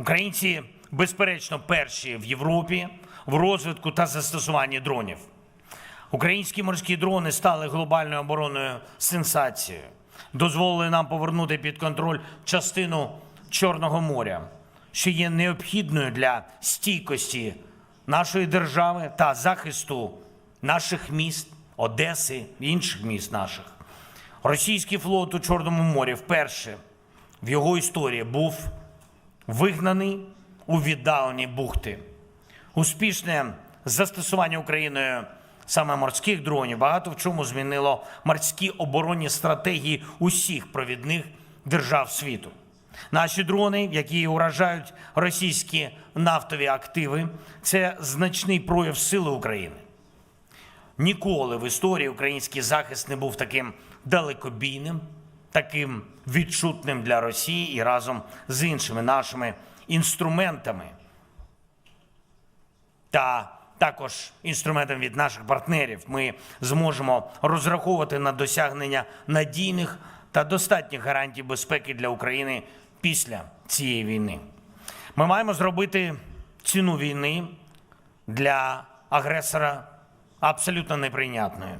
Українці, безперечно, перші в Європі в розвитку та застосуванні дронів. Українські морські дрони стали глобальною оборонною сенсацією, дозволили нам повернути під контроль частину Чорного моря, що є необхідною для стійкості нашої держави та захисту наших міст, Одеси інших міст наших. Російський флот у Чорному морі вперше в його історії був вигнаний у віддалені бухти. Успішне застосування Україною саме морських дронів багато в чому змінило морські оборонні стратегії усіх провідних держав світу. Наші дрони, які уражають російські нафтові активи, це значний прояв сили України. Ніколи в історії український захист не був таким далекобійним, таким відчутним для Росії і разом з іншими нашими інструментами та також інструментом від наших партнерів ми зможемо розраховувати на досягнення надійних та достатніх гарантій безпеки для України після цієї війни. Ми маємо зробити ціну війни для агресора абсолютно неприйнятною.